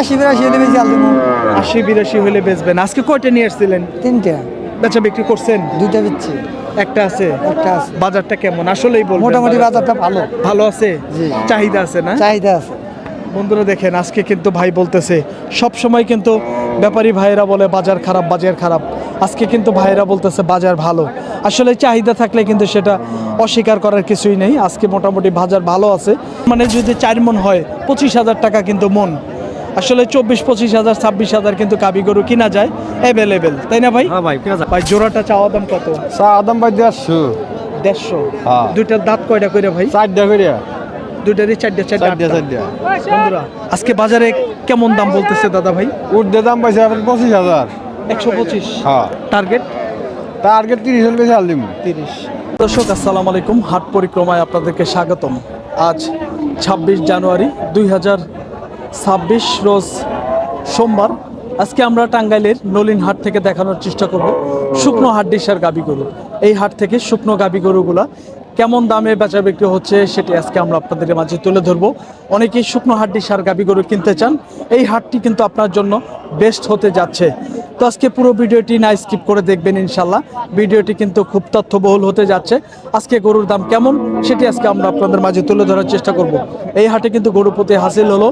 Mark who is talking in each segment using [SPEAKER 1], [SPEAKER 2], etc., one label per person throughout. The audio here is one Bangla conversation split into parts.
[SPEAKER 1] আশি বিরাশি হলে বেশি আলু
[SPEAKER 2] আশি বিরাশি হলে বেচবেন। আজকে কয়টা নিয়ে আসছিলেন?
[SPEAKER 1] তিনটা।
[SPEAKER 2] বেচা বিক্রি করছেন?
[SPEAKER 1] দুইটা বেচছি।
[SPEAKER 2] একটা আছে?
[SPEAKER 1] একটা আছে।
[SPEAKER 2] বাজারটা কেমন? আসলেই বলবেন
[SPEAKER 1] মোটামুটি বাজারটা ভালো।
[SPEAKER 2] ভালো আছে? চাহিদা আছে না?
[SPEAKER 1] চাহিদা আছে।
[SPEAKER 2] বন্ধুরা দেখেন আজকে কিন্তু ভাই বলতেছে সব সময় কিন্তু ব্যাপারী ভাইয়েরা বলে বাজার খারাপ বাজার খারাপ। আজকে কিন্তু ভাইয়েরা বলতেছে বাজার ভালো। আসলে চাহিদা থাকলে কিন্তু সেটা অস্বীকার করার কিছুই নেই। আজকে মোটামুটি বাজার ভালো আছে। মানে যদি চার মন হয় পঁচিশ হাজার টাকা কিন্তু মন। আসলে চব্বিশ পঁচিশ হাজার ছাব্বিশ হাজার কিন্তু কাবি গরু কিনা যায় অ্যাভেলেবেল তাই না ভাই?
[SPEAKER 3] হ্যাঁ ভাই আছে
[SPEAKER 2] ভাই জোড়াটা চাওয়া দাম কত?
[SPEAKER 3] চা আদম ভাই দেড়শো।
[SPEAKER 2] দেড়শো?
[SPEAKER 3] হ্যাঁ।
[SPEAKER 2] দুইটার দাঁত কয়টা করে ভাই?
[SPEAKER 3] চারটা করিয়া
[SPEAKER 2] দুইটারই চারটে চারটে
[SPEAKER 3] চারটা চারটা।
[SPEAKER 2] বন্ধুরা আজকে বাজারে কেমন দাম বলতেছে দাদা ভাই?
[SPEAKER 3] উঠতে দাম পাইছে আপনার পঁচিশ হাজার।
[SPEAKER 2] একশো পঁচিশ।
[SPEAKER 3] হ্যাঁ।
[SPEAKER 2] টার্গেট
[SPEAKER 3] টার্গেট তিরিশ হলে বেশি আলদিম
[SPEAKER 2] তিরিশ। দর্শক আসসালামু আলাইকুম। হাট পরিক্রমায় আপনাদেরকে স্বাগতম। আজ ছাব্বিশ জানুয়ারি দুই হাজার ছাব্বিশ রোজ সোমবার আজকে আমরা টাঙ্গাইলের নলিন হাট থেকে দেখানোর চেষ্টা করব। শুকনো হাট ডিসার গাবি গরু। এই হাট থেকে শুকনো গাবি গরুগুলা কেমন দামে বেচা বিক্রি হচ্ছে সেটি আজকে আমরা আপনাদের মাঝে তুলে ধরবো। অনেকেই শুকনো হাড্ডি সার গাবি গরু কিনতে চান। এই হাটটি কিন্তু আপনার জন্য বেস্ট হতে যাচ্ছে। তো আজকে পুরো ভিডিওটি না স্কিপ করে দেখবেন ইনশাল্লাহ ভিডিওটি কিন্তু খুব তথ্যবহুল হতে যাচ্ছে। আজকে গরুর দাম কেমন সেটি আজকে আমরা আপনাদের মাঝে তুলে ধরার চেষ্টা করব। এই হাটে কিন্তু গরু প্রতি হাসিল হলো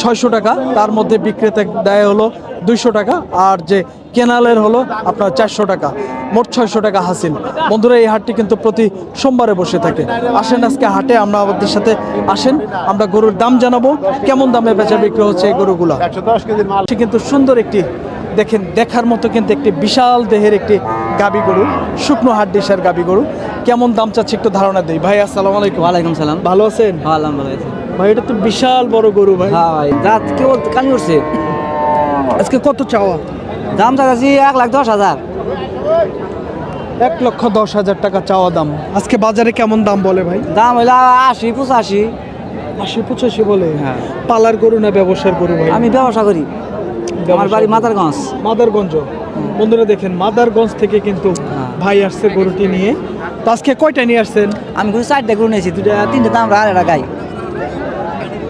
[SPEAKER 2] ছয়শো টাকা, তার মধ্যে বিক্রেতা দেয় হলো দুইশো টাকা আর যে কেনালের হলো আপনার চারশো টাকা, মোট ছয়শো টাকা হাসিল। বন্ধুরা, এই হাটটি কিন্তু প্রতি সোমবারে বসে থাকে। আসেন আজকে হাটে, আমরা আমাদের সাথে আসেন, আমরা গরুর দাম জানাব কেমন দামে বেচা বিক্রি হচ্ছে এই গরুগুলা? কিন্তু সুন্দর একটি দেখেন দেখার মতো কিন্তু একটি বিশাল দেহের একটি গাবি গরু শুকনো হাট ডিসার গাবি গরু। কেমন দাম চাচ্ছে একটু ধারণা দেই। ভাই আসসালামু আলাইকুম।
[SPEAKER 4] ওয়ালাইকুম সালাম।
[SPEAKER 2] ভালো আছেন?
[SPEAKER 4] হ্যাঁ আলহামদুলিল্লাহ
[SPEAKER 2] ভাই এটা তো বিশাল বড় গরু ভাই।
[SPEAKER 4] হ্যাঁ ভাই রাত কেউ কানি উঠছে।
[SPEAKER 2] আজকে কত চাওয়া?
[SPEAKER 4] দাম চাচ্ছি এক লাখ দশ হাজার।
[SPEAKER 2] এক লক্ষ দশ হাজার টাকা চাওয়া দাম। আজকে বাজারে কেমন দাম বলে ভাই?
[SPEAKER 4] দাম হইল আশি পঁচাশি।
[SPEAKER 2] আশি পঁচাশি বলে
[SPEAKER 4] হ্যাঁ।
[SPEAKER 2] পালার গরু না ব্যবসার গরু ভাই?
[SPEAKER 4] আমি ব্যবসা করি আমার বাড়ি মাতারগঞ্জ
[SPEAKER 2] মাদারগঞ্জ। বন্ধুরা দেখেন মাদারগঞ্জ থেকে কিন্তু
[SPEAKER 4] হ্যাঁ।
[SPEAKER 2] ভাই আসছে গরুটি নিয়ে। তো আজকে কয়টা নিয়ে আসছেন?
[SPEAKER 4] আমি ঘুরে চারটে গরু নিয়েছি দুটা তিনটে দাম আর একটা গাই।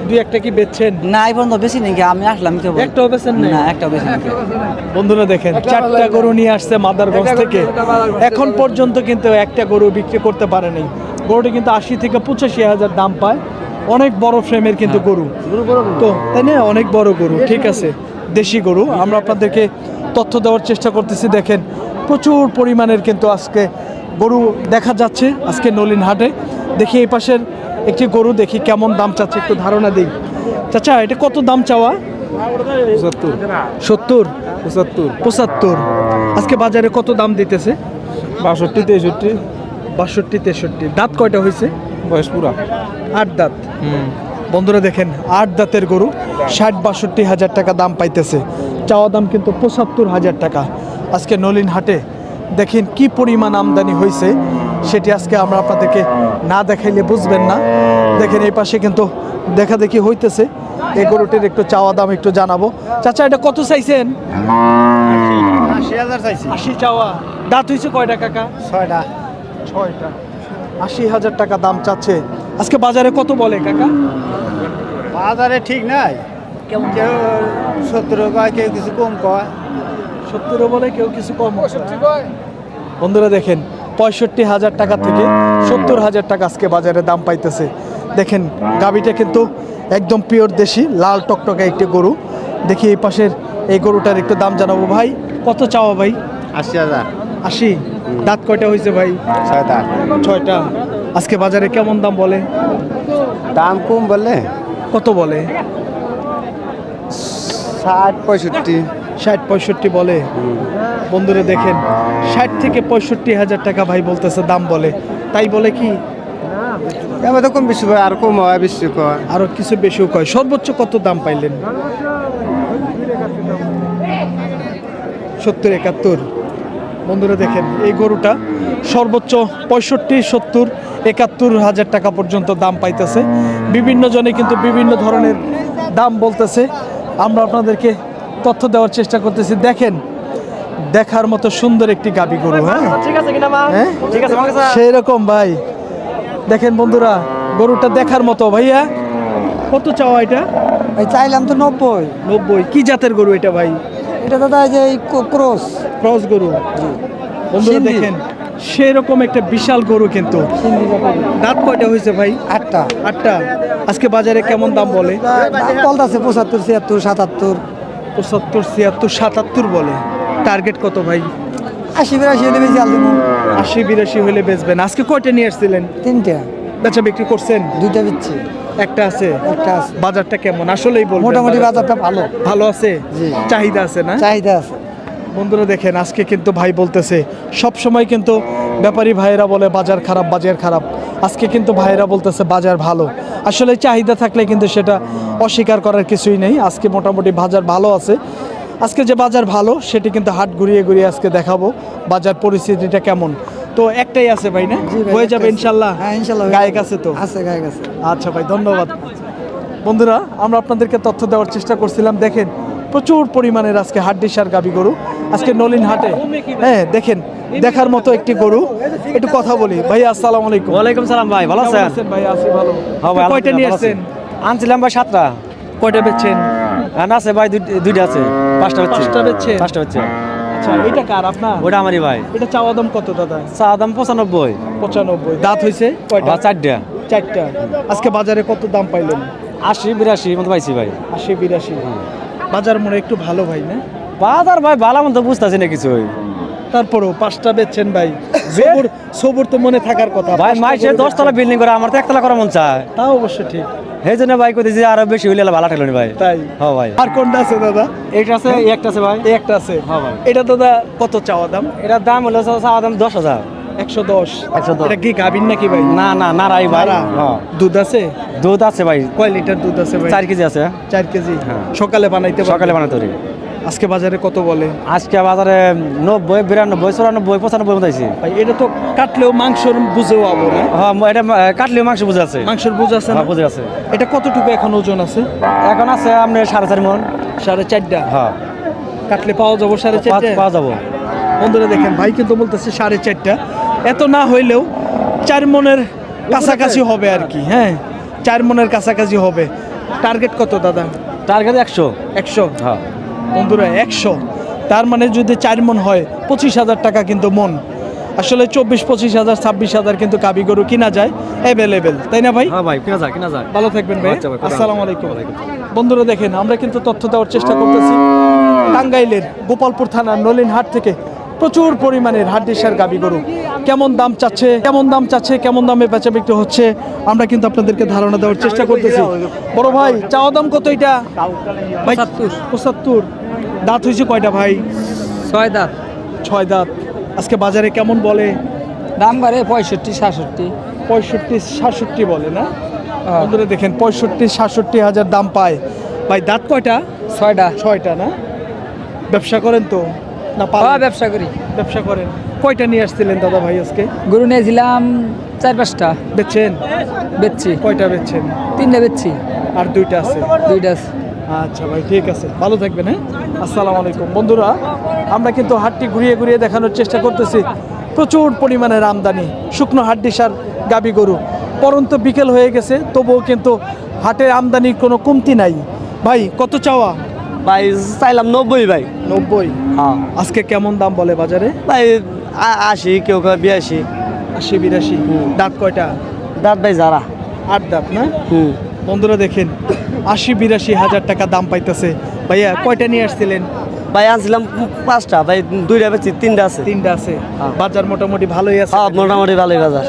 [SPEAKER 2] দুই একটা কি বেচছেন?
[SPEAKER 4] না এই পর্যন্ত বেশি নাকি আমি আসলাম কেবল
[SPEAKER 2] একটাও বেচেন
[SPEAKER 4] না একটা বেশি নাকি
[SPEAKER 2] বন্ধুরা দেখেন চারটা গরু নিয়ে আসছে মাদারগঞ্জ থেকে। এখন পর্যন্ত কিন্তু একটা গরু বিক্রি করতে পারেনি নাই। গরুটি কিন্তু আশি থেকে পঁচাশি হাজার দাম পায়। অনেক বড় ফ্রেমের কিন্তু গরু। তো তাই না? অনেক বড় গরু ঠিক আছে? দেশি গরু। আমরা আপনাদেরকে তথ্য দেওয়ার চেষ্টা করতেছি। দেখেন প্রচুর পরিমাণের কিন্তু আজকে গরু দেখা যাচ্ছে আজকে নলিন হাটে। দেখি এই পাশের একটি গরু দেখি কেমন দাম চাচ্ছে একটু ধারণা দিই। চাচা এটা কত দাম চাওয়া? সত্তর?
[SPEAKER 3] পঁচাত্তর।
[SPEAKER 2] পঁচাত্তর। আজকে বাজারে কত দাম দিতেছে?
[SPEAKER 3] বাষট্টি তেষট্টি।
[SPEAKER 2] বাষট্টি তেষট্টি। দাঁত কয়টা হয়েছে?
[SPEAKER 3] বয়স পুরা?
[SPEAKER 2] আট দাঁত। বন্ধুরা দেখেন আট দাঁতের গরু ষাট বাষট্টি হাজার টাকা দাম পাইতেছে। চাওয়া দাম কিন্তু পঁচাত্তর হাজার টাকা। আজকে নলিন হাটে দেখেন কি পরিমাণ আমদানি হয়েছে সেটি আজকে আমরা আপনাদেরকে না দেখাইলে বুঝবেন না। দেখেন এই পাশে কিন্তু দেখা দেখি হইতেছে। এই গরুটির একটু চাওয়া দাম একটু জানাব। চাচা এটা কত চাইছেন?
[SPEAKER 3] আশি হাজার চাইছি।
[SPEAKER 2] আশি চাওয়া। দাঁত হয়েছে কয়টা কাকা?
[SPEAKER 3] ছয়টা।
[SPEAKER 2] ছয়টা। আশি হাজার টাকা দাম চাচ্ছে। আজকে বাজারে কত বলে কাকা?
[SPEAKER 3] বাজারে ঠিক নাই। কেউ সত্তর কয় কেউ কিছু কম কয়।
[SPEAKER 2] সত্তরও বলে কেউ কিছু কম বন্ধুরা দেখেন পঁয়ষট্টি হাজার টাকা থেকে সত্তর হাজার টাকা আজকে বাজারে দাম পাইতেছে। দেখেন গাবিটা কিন্তু একদম পিওর দেশি লাল টকটকে একটি গরু। দেখি এই পাশের এই গরুটার একটু দাম জানাব ভাই। কত চাওয়া ভাই?
[SPEAKER 3] আশি হাজার।
[SPEAKER 2] আশি? দাঁত কয়টা হয়েছে ভাই?
[SPEAKER 3] ছয়টা।
[SPEAKER 2] ছয়টা। আজকে বাজারে কেমন দাম বলে?
[SPEAKER 3] দাম কম বলে।
[SPEAKER 2] কত বলে?
[SPEAKER 3] ষাট পঁয়ষট্টি।
[SPEAKER 2] ষাট পঁয়ষট্টি বলে? বন্ধুরা দেখেন ষাট থেকে পঁয়ষট্টি হাজার টাকা ভাই বলতেছে দাম বলে। তাই বলে কি?
[SPEAKER 3] তো কম বেশি হয় আর কম হয় বেশি কয়।
[SPEAKER 2] আরও কিছু বেশিও কয়। সর্বোচ্চ কত দাম পাইলেন? সত্তর একাত্তর। বন্ধুরা দেখেন এই গরুটা সর্বোচ্চ পঁয়ষট্টি সত্তর একাত্তর হাজার টাকা পর্যন্ত দাম পাইতেছে। বিভিন্ন জনে কিন্তু বিভিন্ন ধরনের দাম বলতেছে। আমরা আপনাদেরকে তথ্য দেওয়ার চেষ্টা করতেছি। দেখেন দেখার মতো সুন্দর একটি গাবি গরু হ্যাঁ? হ্যাঁ? সেই রকম ভাই। দেখেন বন্ধুরা গরুটা দেখার মতো ভাইয়া। কত চাওয়া এটা?
[SPEAKER 1] ভাই চাইলাম তো নব্বই।
[SPEAKER 2] নব্বই। কি জাতের গরু এটা ভাই?
[SPEAKER 1] এটা দাদা যে ক্রস।
[SPEAKER 2] ক্রস গরু। বন্ধুরা। দেখেন সেরকম একটা বিশাল গরু কিন্তু। দাঁত কয়টা হয়েছে ভাই?
[SPEAKER 1] আটটা।
[SPEAKER 2] আটটা। আজকে বাজারে কেমন দাম বলে?
[SPEAKER 1] বলতেছে পঁচাত্তর ছিয়াত্তর সাতাত্তর।
[SPEAKER 2] পঁচাত্তর ছিয়াত্তর সাতাত্তর বলে। টার্গেট কত ভাই?
[SPEAKER 1] আশি বিরাশি হলে বেশি আল।
[SPEAKER 2] আশি বিরাশি হলে বেচবেন। আজকে কয়টা নিয়ে আসছিলেন?
[SPEAKER 1] তিনটা।
[SPEAKER 2] বেচা বিক্রি করছেন?
[SPEAKER 1] দুইটা দিচ্ছি।
[SPEAKER 2] একটা আছে?
[SPEAKER 1] একটা আছে।
[SPEAKER 2] বাজারটা কেমন? আসলেই বলবেন
[SPEAKER 1] মোটামুটি বাজারটা। ভালো।
[SPEAKER 2] ভালো আছে? চাহিদা আছে না?
[SPEAKER 1] চাহিদা আছে।
[SPEAKER 2] বন্ধুরা দেখেন আজকে কিন্তু ভাই বলতেছে সব সময় কিন্তু ব্যাপারী ভাইয়েরা বলে বাজার খারাপ বাজার খারাপ। আজকে কিন্তু ভাইয়েরা বলতেছে বাজার ভালো। আসলে চাহিদা থাকলে কিন্তু সেটা অস্বীকার করার কিছুই নেই। আজকে মোটামুটি বাজার ভালো আছে। আজকে যে বাজার ভালো সেটি কিন্তু হাট ঘুরিয়ে ঘুরিয়ে আজকে দেখাবো। বাজার পরিস্থিতিটা কেমন? তো একটাই আছে ভাই না? হয়ে যাবে ইনশাল্লাহ।
[SPEAKER 1] হ্যাঁ ইনশাল্লাহ
[SPEAKER 2] গায়ক আছে তো?
[SPEAKER 1] আছে গায়ক আছে।
[SPEAKER 2] আচ্ছা ভাই ধন্যবাদ। বন্ধুরা আমরা আপনাদেরকে তথ্য দেওয়ার চেষ্টা করছিলাম। দেখেন প্রচুর পরিমাণের আজকে হাড্ডিসার গাবি গরু। আজকে নলিন হাটে হ্যাঁ দেখেন দেখার মতো একটি গরু। একটু কথা বলি। ভাই আসসালাম আলাইকুম।
[SPEAKER 4] ওয়ালাইকুম সালাম ভাই ভালো আছেন?
[SPEAKER 2] ভাই? আছি ভালো।
[SPEAKER 4] হ্যাঁ ভাই,
[SPEAKER 2] কয়টা নিয়ে আসছেন?
[SPEAKER 4] আনছিলাম ভাই সাতটা।
[SPEAKER 2] কয়টা বেচছেন?
[SPEAKER 4] আর আছে ভাই দুইটা আছে। পাঁচটা
[SPEAKER 2] পাঁচটা বেচছেন?
[SPEAKER 4] পাঁচটা হচ্ছে
[SPEAKER 2] আচ্ছা এটা কার আপনার?
[SPEAKER 4] ওটা আমারই ভাই।
[SPEAKER 2] এটা চাওয়া দাম কত দাদা?
[SPEAKER 4] চা দাম পঁচানব্বই।
[SPEAKER 2] পঁচানব্বই। দাঁত হয়েছে কয়টা?
[SPEAKER 4] চারটা।
[SPEAKER 2] চারটা। আজকে বাজারে কত দাম পাইলেন?
[SPEAKER 4] আশি বিরাশি মতো পাইছি ভাই।
[SPEAKER 2] আশি বিরাশি। বাজার মনে একটু ভালো ভাই না?
[SPEAKER 4] বাজার ভাই ভালো মতো বুঝতেছি না কিছু
[SPEAKER 2] তারপরও পাঁচটা বেচছেন ভাই। সবুর সবুর তো মনে থাকার কথা।
[SPEAKER 4] ভাই
[SPEAKER 2] গরু
[SPEAKER 4] দশতলা বিল্ডিং করে আমার তো একতলা করা মন চায়।
[SPEAKER 2] তাও অবশ্য ঠিক।
[SPEAKER 4] সেই জন্য ভাই কইতেছি আরও বেশি হইলে ভালো ভাই।
[SPEAKER 2] তাই।
[SPEAKER 4] হ্যাঁ ভাই।
[SPEAKER 2] আর কোনটা আছে দাদা?
[SPEAKER 4] এইটা আছে একটা আছে ভাই।
[SPEAKER 2] একটা আছে।
[SPEAKER 4] হ্যাঁ ভাই।
[SPEAKER 2] এটা দাদা কত চাওয়া দাম?
[SPEAKER 4] এটার দাম হলো চা দাম দশ হাজার।
[SPEAKER 2] একশো দশ।
[SPEAKER 4] 110
[SPEAKER 2] এটা কি গাভিন নাকি ভাই?
[SPEAKER 4] না না না রাই ভাই হ্যাঁ।
[SPEAKER 2] দুধ আছে?
[SPEAKER 4] দুধ আছে ভাই।
[SPEAKER 2] কয় লিটার দুধ আছে ভাই?
[SPEAKER 4] চার কেজি আছে।
[SPEAKER 2] চার কেজি।
[SPEAKER 4] হ্যাঁ।
[SPEAKER 2] সকালে বানাইতে
[SPEAKER 4] সকালে বানাতে
[SPEAKER 2] আজকে বাজারে কত বলে?
[SPEAKER 4] আজকে বাজারে নব্বই বিরানব্বই চুরানব্বই পঁচানব্বই মতো
[SPEAKER 2] ভাই এটা তো কাটলেও মাংসর বুঝেও আবো না?
[SPEAKER 4] হ্যাঁ এটা কাটলেও মাংস বুঝে আছে।
[SPEAKER 2] মাংসর বুঝে আছে না?
[SPEAKER 4] হ্যাঁ বুঝে আছে।
[SPEAKER 2] এটা কতটুকু এখন ওজন আছে?
[SPEAKER 4] এখন আছে আপনি সাড়ে চার মন।
[SPEAKER 2] সাড়ে চারটা?
[SPEAKER 4] হ্যাঁ।
[SPEAKER 2] কাটলে পাওয়া যাব সাড়ে চারটা?
[SPEAKER 4] পাওয়া যাব।
[SPEAKER 2] বন্ধুরা দেখেন ভাই কিন্তু বলতেছে সাড়ে চারটা। এত না হইলেও চার মনের কাছাকাছি হবে আর কি হ্যাঁ? চার মনের কাছাকাছি হবে। টার্গেট কত দাদা?
[SPEAKER 4] টার্গেট একশো।
[SPEAKER 2] একশো?
[SPEAKER 4] হ্যাঁ।
[SPEAKER 2] বন্ধুরা একশো। তার মানে যদি চার মন হয় পঁচিশ হাজার টাকা কিন্তু মন। আসলে চব্বিশ পঁচিশ হাজার ছাব্বিশ হাজার কিন্তু কাবি গরু কিনা যায় অ্যাভেলেবেল তাই না ভাই?
[SPEAKER 4] হ্যাঁ ভাই কিনা যায় কিনা যায়।
[SPEAKER 2] ভালো থাকবেন ভাই।
[SPEAKER 4] আচ্ছা
[SPEAKER 2] আসসালামু আলাইকুম। বন্ধুরা দেখেন আমরা কিন্তু তথ্য দেওয়ার চেষ্টা করতেছি। টাঙ্গাইলের গোপালপুর থানার নলিনহাট থেকে প্রচুর পরিমাণের হাড্ডিসার গাবি গরু। কেমন দাম চাচ্ছে কেমন দাম চাচ্ছে কেমন দামে বেচা বিক্রি হচ্ছে আমরা কিন্তু আপনাদেরকে ধারণা দেওয়ার চেষ্টা করতেছি। বড় ভাই চাওয়া দাম কত এটা? পঁচাত্তর। দাঁত হয়েছে কয়টা ভাই?
[SPEAKER 1] ছয় দাঁত।
[SPEAKER 2] ছয় দাঁত। আজকে বাজারে কেমন বলে?
[SPEAKER 1] দাম বাড়ে পঁয়ষট্টি সাতষট্টি।
[SPEAKER 2] পঁয়ষট্টি সাতষট্টি বলে না? বন্ধুরা দেখেন পঁয়ষট্টি সাতষট্টি হাজার দাম পায়। ভাই দাঁত কয়টা?
[SPEAKER 1] ছয়টা।
[SPEAKER 2] ছয়টা না? ব্যবসা করেন তো। না পালেন?
[SPEAKER 1] ব্যবসা করি।
[SPEAKER 2] ব্যবসা করেন। কয়টা নিয়ে আসছিলেন দাদা ভাই আজকে?
[SPEAKER 1] গরু নিয়েছিলাম চার পাঁচটা।
[SPEAKER 2] বেচছেন?
[SPEAKER 1] বেচছি।
[SPEAKER 2] কয়টা বেচছেন?
[SPEAKER 1] তিনটা বেচছি।
[SPEAKER 2] আর দুইটা আছে?
[SPEAKER 1] দুইটা
[SPEAKER 2] আচ্ছা ভাই ঠিক আছে। ভালো থাকবেন হ্যাঁ? আসসালামু আলাইকুম। বন্ধুরা আমরা কিন্তু হাটটি ঘুরিয়ে ঘুরিয়ে দেখানোর চেষ্টা করতেছি। প্রচুর পরিমাণের আমদানি শুকনো হাড্ডি সার গাবি গরু। পরন্ত বিকেল হয়ে গেছে তবুও কিন্তু হাটের আমদানির কোনো কমতি নাই। ভাই কত চাওয়া?
[SPEAKER 5] ভাই চাইলাম নব্বই ভাই।
[SPEAKER 2] নব্বই?
[SPEAKER 5] হ্যাঁ।
[SPEAKER 2] আজকে কেমন দাম বলে বাজারে?
[SPEAKER 5] ভাই আশি কেউ কেউ বিরাশি।
[SPEAKER 2] আশি বিরাশি। দাঁত কয়টা?
[SPEAKER 5] দাঁত ভাই যারা।
[SPEAKER 2] আট দাঁত না?
[SPEAKER 5] হুম।
[SPEAKER 2] বন্ধুরা দেখেন আশি বিরাশি হাজার টাকা দাম পাইতেছে। ভাইয়া কয়টা নিয়ে আসছিলেন?
[SPEAKER 5] ভাই আনছিলাম পাঁচটা। ভাই দুইটা বেচি তিনটা আছে।
[SPEAKER 2] তিনটা আছে।
[SPEAKER 5] হ্যাঁ।
[SPEAKER 2] বাজার মোটামুটি ভালোই আছে?
[SPEAKER 5] হ্যাঁ মোটামুটি ভালোই বাজার।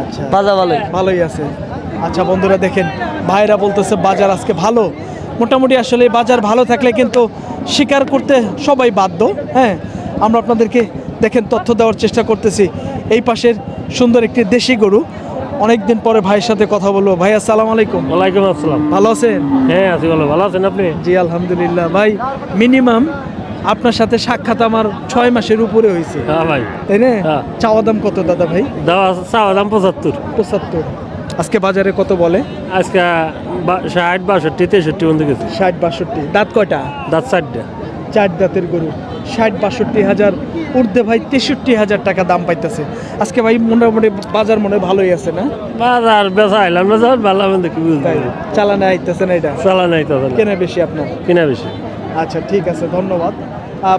[SPEAKER 2] আচ্ছা।
[SPEAKER 5] বাজার ভালোই।
[SPEAKER 2] ভালোই আছে। আচ্ছা বন্ধুরা দেখেন ভাইরা বলতেছে বাজার আজকে ভালো। মোটামুটি আসলে বাজার ভালো থাকলে কিন্তু স্বীকার করতে সবাই বাধ্য হ্যাঁ? আমরা আপনাদেরকে দেখেন তথ্য দেওয়ার চেষ্টা করতেছি। এই পাশের সুন্দর একটি দেশি গরু। অনেকদিন পরে ভাইয়ের সাথে কথা বলব। ভাই আসসালামু আলাইকুম।
[SPEAKER 6] ওয়ালাইকুম আসসালাম।
[SPEAKER 2] ভালো আছেন?
[SPEAKER 6] হ্যাঁ আছি ভালো। ভালো আছেন আপনি?
[SPEAKER 2] জি আলহামদুলিল্লাহ। ভাই মিনিমাম আপনার সাথে সাক্ষাৎ আমার ছয় মাসের উপরে হয়েছে।
[SPEAKER 6] হ্যাঁ ভাই।
[SPEAKER 2] তাই না?
[SPEAKER 6] হ্যাঁ।
[SPEAKER 2] চাওয়া দাম কত দাদা ভাই?
[SPEAKER 6] দাওয়া চাওয়া দাম পঁচাত্তর।
[SPEAKER 2] পঁচাত্তর। আজকে বাজারে কত বলে?
[SPEAKER 6] আজকে ষাট বাষট্টি তেষট্টি বন্ধু গেছে।
[SPEAKER 2] ষাট বাষট্টি। দাঁত কয়টা?
[SPEAKER 6] দাঁত চারটা।
[SPEAKER 2] চার দাঁতের গরু। ষাট বাষট্টি হাজার। উর্ধে ভাই তেষট্টি হাজার টাকা দাম পাইতেছে। আজকে ভাই মোটামুটি বাজার মনে ভালোই আছে না?
[SPEAKER 6] বাজার বেচা আইলাম না যাওয়ার ভালো আমি দেখি বুঝতে
[SPEAKER 2] চালানে আইতেছে না এটা?
[SPEAKER 6] চালা নাই তো
[SPEAKER 2] কেনা বেশি আপনার?
[SPEAKER 6] কিনা বেশি?
[SPEAKER 2] আচ্ছা ঠিক আছে ধন্যবাদ।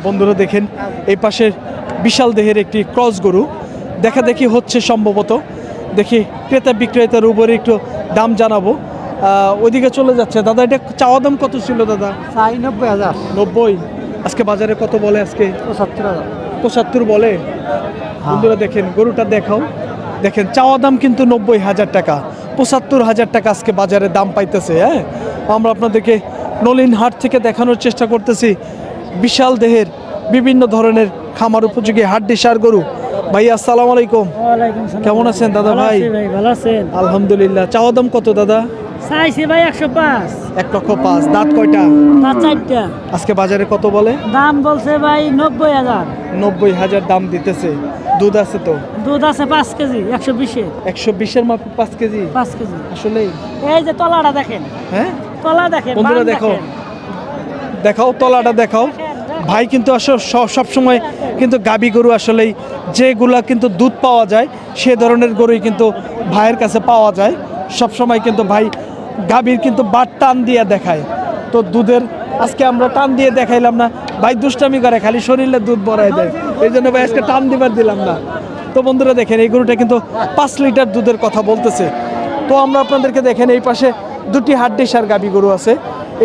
[SPEAKER 2] বন্ধুরা দেখেন এই পাশের বিশাল দেহের একটি ক্রস গরু। দেখা দেখি হচ্ছে সম্ভবত দেখি ক্রেতা বিক্রেতার উপরে একটু দাম জানাব। ওইদিকে চলে যাচ্ছে। দাদা এটা চাওয়া দাম কত ছিল দাদা?
[SPEAKER 5] চাই নব্বই হাজার।
[SPEAKER 2] নব্বই? আজকে বাজারে কত বলে আজকে?
[SPEAKER 5] পঁচাত্তর হাজার।
[SPEAKER 2] পঁচাত্তর বলে? বন্ধুরা দেখেন গরুটা দেখাও। দেখেন চাওয়া দাম কিন্তু নব্বই হাজার টাকা। পঁচাত্তর হাজার টাকা আজকে বাজারে দাম পাইতেছে হ্যাঁ? আমরা আপনাদেরকে নলিন হাট থেকে দেখানোর চেষ্টা করতেছি। বিশাল দেহের বিভিন্ন ধরনের খামার উপযোগী হাড্ডি সার গরু। ভাই। আসসালামু আলাইকুম। কেমন আছেন দাদা ভাই?
[SPEAKER 1] ভালো আছেন?
[SPEAKER 2] আলহামদুলিল্লাহ। চাওয়া দাম কত দাদা?
[SPEAKER 1] চাইছি ভাই একশো পাঁচ।
[SPEAKER 2] এক লক্ষ পাঁচ। দাঁত কয়টা?
[SPEAKER 1] পাঁচ চারটা।
[SPEAKER 2] আজকে বাজারে কত বলে?
[SPEAKER 1] দাম বলছে ভাই নব্বই হাজার।
[SPEAKER 2] নব্বই হাজার দাম দিতেছে। দুধ আছে তো?
[SPEAKER 1] দুধ আছে পাঁচ কেজি একশো বিশের
[SPEAKER 2] একশো বিশের মাপ পাঁচ কেজি?
[SPEAKER 1] পাঁচ কেজি।
[SPEAKER 2] আসলেই।
[SPEAKER 1] এই যে তলাটা দেখেন।
[SPEAKER 2] হ্যাঁ?
[SPEAKER 1] তলা দেখেন
[SPEAKER 2] বন্ধুরা দেখো। দেখাও তলাটা দেখাও। ভাই কিন্তু সব সময় কিন্তু গাবি গরু আসলেই যেগুলা কিন্তু দুধ পাওয়া যায়, সে ধরনের গরুই কিন্তু ভাইয়ের কাছে পাওয়া যায়। সব সময় কিন্তু ভাই গাবির কিন্তু বাট টান দিয়ে দেখায়। তো দুধের আজকে আমরা টান দিয়ে দেখাইলাম না, ভাই দুষ্টামি করে, খালি শরীরে দুধ ভরায় দেয়। এই জন্য ভাই আজকে টান দিবার দিলাম না। তো বন্ধুরা দেখেন, এই গরুটা কিন্তু পাঁচ লিটার দুধের কথা বলতেছে। তো আমরা আপনাদেরকে দেখেন, এই পাশে দুটি হাড্ডি সার গাবি গরু আছে।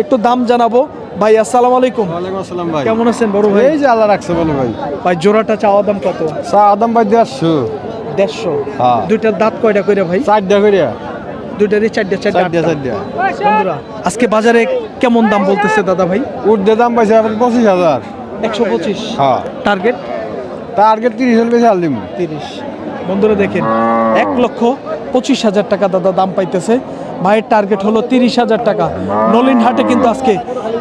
[SPEAKER 2] একটু দাম জানাব। ভাই আসসালামু আলাইকুম।
[SPEAKER 3] ওয়ালাইকুম আসসালাম ভাই।
[SPEAKER 2] কেমন আছেন বড় ভাই?
[SPEAKER 3] এই যে আল্লাহ রাখছে বলে ভাই।
[SPEAKER 2] ভাই জোড়াটা চাওয়া দাম কত?
[SPEAKER 3] চা আদম ভাই দেড়শো।
[SPEAKER 2] দেড়শো?
[SPEAKER 3] হ্যাঁ।
[SPEAKER 2] দুইটার দাঁত কয়টা কইরা ভাই?
[SPEAKER 3] চারটা করিয়া
[SPEAKER 2] দুইটারই চারটা চারটা
[SPEAKER 3] চারটা
[SPEAKER 2] বন্ধুরা আজকে বাজারে কেমন দাম বলতেছে দাদা ভাই?
[SPEAKER 3] উর্ধে দাম পাইছে পঁচিশ হাজার।
[SPEAKER 2] একশো পঁচিশ।
[SPEAKER 3] হ্যাঁ।
[SPEAKER 2] টার্গেট
[SPEAKER 3] টার্গেট তিরিশ হলে বেশি আলদিম
[SPEAKER 2] তিরিশ। বন্ধুরা দেখেন এক লক্ষ পঁচিশ হাজার টাকা দাদা দাম পাইতেছে। ভাইয়ের টার্গেট হলো তিরিশ হাজার টাকা। নলিন হাটে কিন্তু আজকে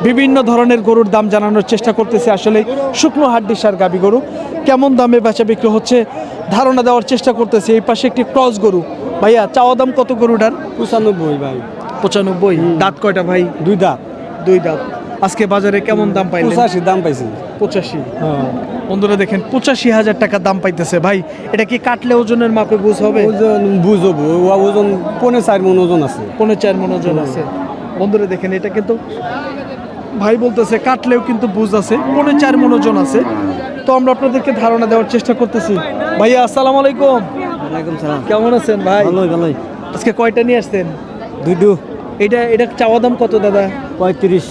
[SPEAKER 2] বিভিন্ন ধরনের গরুর দাম জানানোর চেষ্টা করতেছে আসলে শুকনো হাড্ডি সার গাবি গরু। কেমন দামে বেচা বিক্রি হচ্ছে ধারণা দেওয়ার চেষ্টা করতেছে। এই পাশে একটি ক্রস গরু। ভাইয়া চাওয়া দাম কত গরুটার?
[SPEAKER 5] পঁচানব্বই ভাই।
[SPEAKER 2] পঁচানব্বই। দাঁত কয়টা ভাই?
[SPEAKER 5] দুই দাঁত।
[SPEAKER 2] দুই দাঁত। আজকে বাজারে কেমন দাম পাইলেন?
[SPEAKER 5] পঁচাশি দাম পাইছি।
[SPEAKER 2] পঁচাশি।
[SPEAKER 5] হ্যাঁ।
[SPEAKER 2] বন্ধুরা দেখেন পঁচাশি হাজার টাকা দাম পাইতেছে। ভাই এটা কি কাটলে ওজনের মাপে বুঝ হবে?
[SPEAKER 5] ওজন বুঝব ওজন পনেরো চার মন ওজন আছে।
[SPEAKER 2] পনেরো চার মন ওজন আছে। বন্ধুরা দেখেন এটা কিন্তু ভাই বলতেছে কাটলেও কিন্তু বুঝ আছে পনেরো চার মন ওজন আছে। তো আমরা আপনাদেরকে ধারণা দেওয়ার চেষ্টা করতেছি। ভাইয়া আসসালামু আলাইকুম।
[SPEAKER 5] সালাম।
[SPEAKER 2] কেমন আছেন ভাই?
[SPEAKER 5] ভালোই ভালোই।
[SPEAKER 2] আজকে কয়টা নিয়ে আসছেন?
[SPEAKER 5] দুই দু।
[SPEAKER 2] এটা এটা চাওয়া দাম কত দাদা?
[SPEAKER 5] পঁয়ত্রিশ।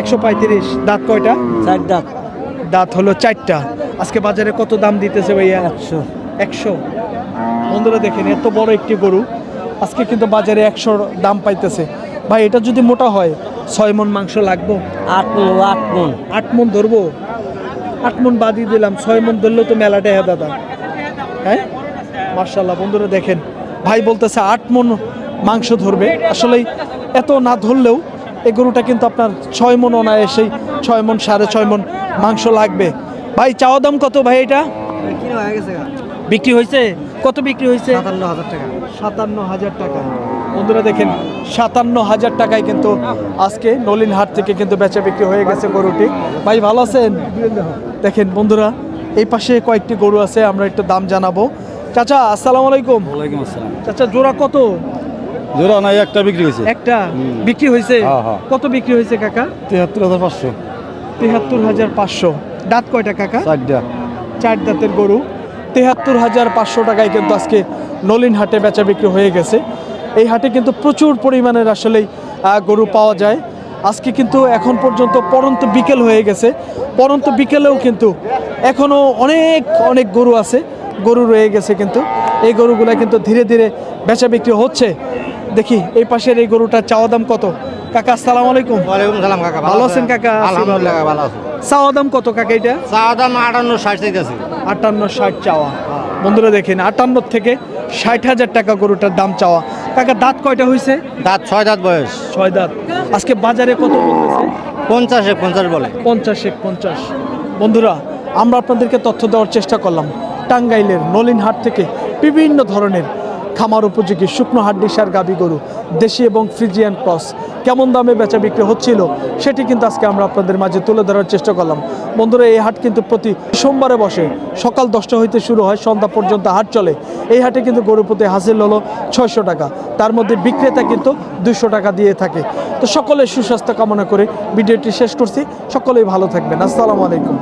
[SPEAKER 2] একশো পঁয়ত্রিশ। দাঁত কয়টা?
[SPEAKER 5] চার দাঁত।
[SPEAKER 2] দাঁত হলো চারটা। আজকে বাজারে কত দাম দিতেছে ভাইয়া?
[SPEAKER 5] একশো।
[SPEAKER 2] একশো। বন্ধুরা দেখেন এত বড় একটি গরু। আজকে কিন্তু বাজারে একশো দাম পাইতেছে। ভাই এটা যদি মোটা হয় ছয় মন মাংস লাগবো?
[SPEAKER 5] আট মন আট মন।
[SPEAKER 2] আট মন ধরবো? আট মন বাদই দিলাম ছয় মন ধরলেও তো মেলাটাই হ্যাঁ দাদা। হ্যাঁ? মার্শাল্লাহ বন্ধুরা দেখেন। ভাই বলতেছে আট মন মাংস ধরবে। আসলে এত না ধরলেও এই গরুটা কিন্তু আপনার ছয় মন অনায়াসেই ছয় মন সাড়ে ছয় মন মাংস লাগবে। ভাই চাওয়া দাম কত ভাই এটা? বিক্রি হয়েছে? কত বিক্রি হয়েছে?
[SPEAKER 5] সাতান্ন হাজার টাকা।
[SPEAKER 2] সাতান্ন হাজার টাকা। বন্ধুরা দেখেন সাতান্ন হাজার টাকায় কিন্তু আজকে নলিন হাট থেকে কিন্তু বেচা বিক্রি হয়ে গেছে গরুটি। ভাই ভালো আছেন? দেখেন বন্ধুরা এই পাশে কয়েকটি গরু আছে আমরা একটু দাম জানাব। চাচা আসসালামু আলাইকুম।
[SPEAKER 5] ওয়ালাইকুম আসসালাম।
[SPEAKER 2] চাচা জোড়া কত?
[SPEAKER 5] জোড়া নাই একটা বিক্রি হয়েছে?
[SPEAKER 2] একটা বিক্রি হয়েছে?
[SPEAKER 5] হ্যাঁ, হ্যাঁ।
[SPEAKER 2] কত বিক্রি হয়েছে কাকা?
[SPEAKER 5] তিয়াত্তর হাজার পাঁচশো।
[SPEAKER 2] তেহাত্তর হাজার পাঁচশো। দাঁত কয়টা কাকা?
[SPEAKER 5] চারটা।
[SPEAKER 2] চার দাঁতের গরু। তেহাত্তর হাজার পাঁচশো টাকায় কিন্তু আজকে নলিন হাটে বেচা বিক্রি হয়ে গেছে। এই হাটে কিন্তু প্রচুর পরিমাণের আসলেই গরু পাওয়া যায়। আজকে কিন্তু এখন পর্যন্ত পরন্ত বিকেল হয়ে গেছে। পরন্ত বিকেলেও কিন্তু এখনও অনেক অনেক গরু আছে। গরু রয়ে গেছে কিন্তু। এই গরুগুলা কিন্তু ধীরে ধীরে বেচা বিক্রি হচ্ছে। দেখি এই পাশের এই গরুটার চাওয়া দাম কত? কাকা আসসালামু আলাইকুম।
[SPEAKER 3] ওয়ালাইকুম সালাম কাকা
[SPEAKER 2] ভালো আছেন? কাকা?
[SPEAKER 3] আলহামদুলিল্লাহ ভালো আছি।
[SPEAKER 2] চাওয়া দাম কত কাকা এটা?
[SPEAKER 3] চা দাম আটান্ন ষাট চাইতেছে।
[SPEAKER 2] আটান্ন ষাট চাওয়া। বন্ধুরা দেখেন আটান্ন থেকে ষাট হাজার টাকা গরুটার দাম চাওয়া। কাকা দাঁত কয়টা হয়েছে
[SPEAKER 3] দাঁত ছয় দাঁত বয়স।
[SPEAKER 2] ছয় দাঁত। আজকে বাজারে কত বলতেছে
[SPEAKER 3] পঞ্চাশে পঞ্চাশ বলে।
[SPEAKER 2] পঞ্চাশ এক পঞ্চাশ। বন্ধুরা আমরা আপনাদেরকে তথ্য দেওয়ার চেষ্টা করলাম। টাঙ্গাইলের নলিনহাট থেকে বিভিন্ন ধরনের খামার উপযোগী শুকনো হাড্ডি, সার, গাবি গরু, দেশি এবং ফ্রিজিয়ান ক্রস কেমন দামে বেচা বিক্রি হচ্ছিল সেটি কিন্তু আজকে আমরা আপনাদের মাঝে তুলে ধরার চেষ্টা করলাম। বন্ধুরা, এই হাট কিন্তু প্রতি সোমবারে বসে। সকাল দশটা হইতে শুরু হয়, সন্ধ্যা পর্যন্ত হাট চলে। এই হাটে কিন্তু গরু প্রতি হাসিল হলো ছয়শো টাকা। তার মধ্যে বিক্রেতা কিন্তু দুশো টাকা দিয়ে থাকে। তো সকলের সুস্বাস্থ্য কামনা করে ভিডিওটি শেষ করছি। সকলেই ভালো থাকবেন। আসসালামু আলাইকুম।